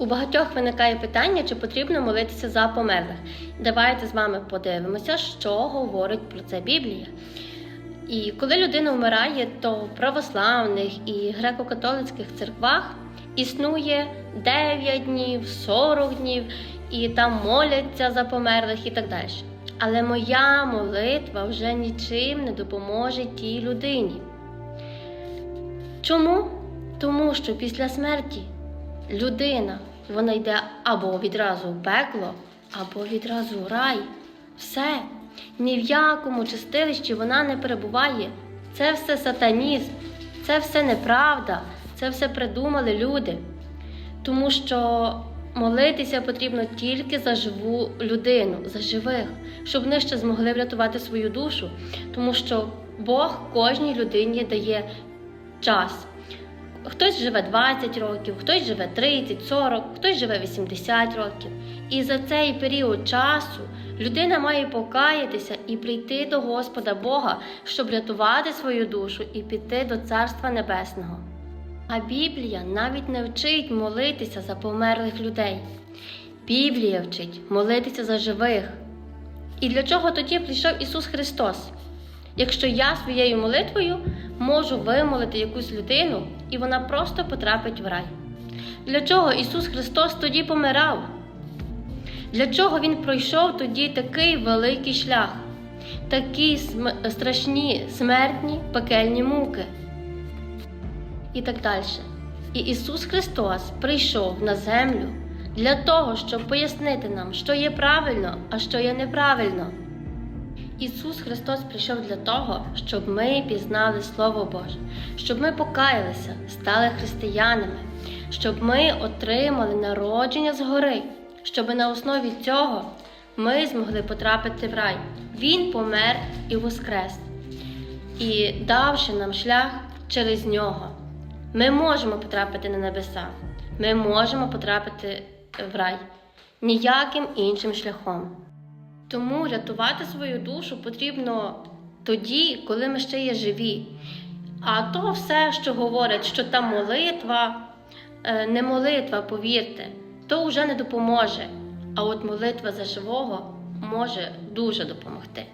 У багатьох виникає питання, чи потрібно молитися за померлих. Давайте з вами подивимося, що говорить про це Біблія. І коли людина вмирає, то в православних і греко-католицьких церквах існує 9 днів, 40 днів, і там моляться за померлих і так далі. Але моя молитва вже нічим не допоможе тій людині. Чому? Тому що після смерті людина вона йде або відразу в пекло, або відразу в рай. Все. Ні в якому чистилищі вона не перебуває. Це все сатанізм, це все неправда, це все придумали люди. Тому що молитися потрібно тільки за живу людину, за живих, щоб вони ще змогли врятувати свою душу. Тому що Бог кожній людині дає час. Хтось живе 20 років, хтось живе 30, 40, хтось живе 80 років. І за цей період часу людина має покаятися і прийти до Господа Бога, щоб рятувати свою душу і піти до Царства Небесного. А Біблія навіть не вчить молитися за померлих людей. Біблія вчить молитися за живих. І для чого тоді прийшов Ісус Христос? Якщо я своєю молитвою можу вимолити якусь людину, і вона просто потрапить в рай. Для чого Ісус Христос тоді помирав? Для чого Він пройшов тоді такий великий шлях, такі см- страшні смертні пекельні муки? І так далі. І Ісус Христос прийшов на землю для того, щоб пояснити нам, що є правильно, а що є неправильно. Ісус Христос прийшов для того, щоб ми пізнали Слово Боже, щоб ми покаялися, стали християнами, щоб ми отримали народження згори, щоб на основі цього ми змогли потрапити в рай. Він помер і воскрес, і давши нам шлях через нього, ми можемо потрапити на небеса, ми можемо потрапити в рай ніяким іншим шляхом. Тому рятувати свою душу потрібно тоді, коли ми ще є живі. А то все, що говорять, що та молитва, е, не молитва, повірте, то вже не допоможе. А от молитва за живого може дуже допомогти.